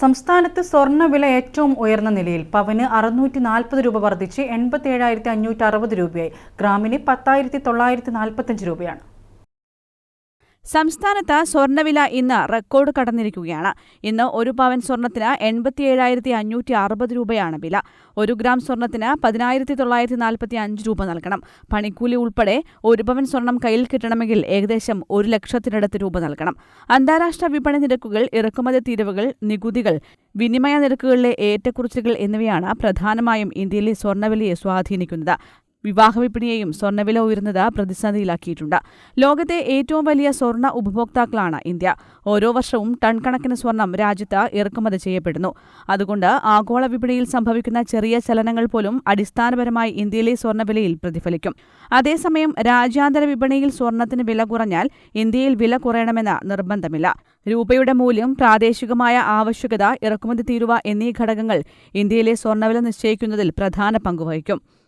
സംസ്ഥാനത്ത് സ്വർണവില ഏറ്റവും ഉയർന്ന നിലയിൽ പവന് അറുന്നൂറ്റി നാൽപ്പത് രൂപ വർദ്ധിച്ച് എൺപത്തി ഏഴായിരത്തി അഞ്ഞൂറ്റി അറുപത് രൂപയായി. ഗ്രാമിന് പത്തായിരത്തി തൊള്ളായിരത്തി നാൽപ്പത്തഞ്ച് രൂപയാണ്. സംസ്ഥാനത്ത് സ്വർണവില ഇന്ന് റെക്കോർഡ് കടന്നിരിക്കുകയാണ്. ഇന്ന് ഒരു പവൻ സ്വർണത്തിന് എൺപത്തിയേഴായിരത്തി അഞ്ഞൂറ്റി അറുപത് രൂപയാണ് വില. ഒരു ഗ്രാം സ്വർണത്തിന് പതിനായിരത്തി തൊള്ളായിരത്തി നാൽപ്പത്തി അഞ്ച് രൂപ നൽകണം. പണിക്കൂലി ഉൾപ്പെടെ ഒരു പവൻ സ്വർണം കയ്യിൽ കിട്ടണമെങ്കിൽ ഏകദേശം ഒരു ലക്ഷത്തിനടുത്ത് രൂപ നൽകണം. അന്താരാഷ്ട്ര വിപണി നിരക്കുകൾ ഇറക്കുമതി തീരുവകൾ നികുതികൾ വിനിമയ നിരക്കുകളിലെ ഏറ്റക്കുറിച്ചുകൾ എന്നിവയാണ് പ്രധാനമായും ഇന്ത്യയിലെ സ്വർണവിലയെ സ്വാധീനിക്കുന്നത്. വിവാഹ വിപണിയെയും സ്വർണവില ഉയർന്നത് പ്രതിസന്ധിയിലാക്കിയിട്ടുണ്ട്. ലോകത്തെ ഏറ്റവും വലിയ സ്വർണ ഉപഭോക്താക്കളാണ് ഇന്ത്യ. ഓരോ വർഷവും ടൺ കണക്കിന് സ്വർണം രാജ്യത്ത് ഇറക്കുമതി ചെയ്യപ്പെടുന്നു. അതുകൊണ്ട് ആഗോള വിപണിയിൽ സംഭവിക്കുന്ന ചെറിയ ചലനങ്ങൾ പോലും അടിസ്ഥാനപരമായി ഇന്ത്യയിലെ സ്വർണവിലയിൽ പ്രതിഫലിക്കും. അതേസമയം രാജ്യാന്തര വിപണിയിൽ സ്വർണത്തിന് വില കുറഞ്ഞാൽ ഇന്ത്യയിൽ വില കുറയണമെന്ന് നിർബന്ധമില്ല. രൂപയുടെ മൂല്യം പ്രാദേശികമായ ആവശ്യകത ഇറക്കുമതി തീരുവ എന്നീ ഘടകങ്ങൾ ഇന്ത്യയിലെ സ്വർണവില നിശ്ചയിക്കുന്നതിൽ പ്രധാന പങ്കുവഹിക്കും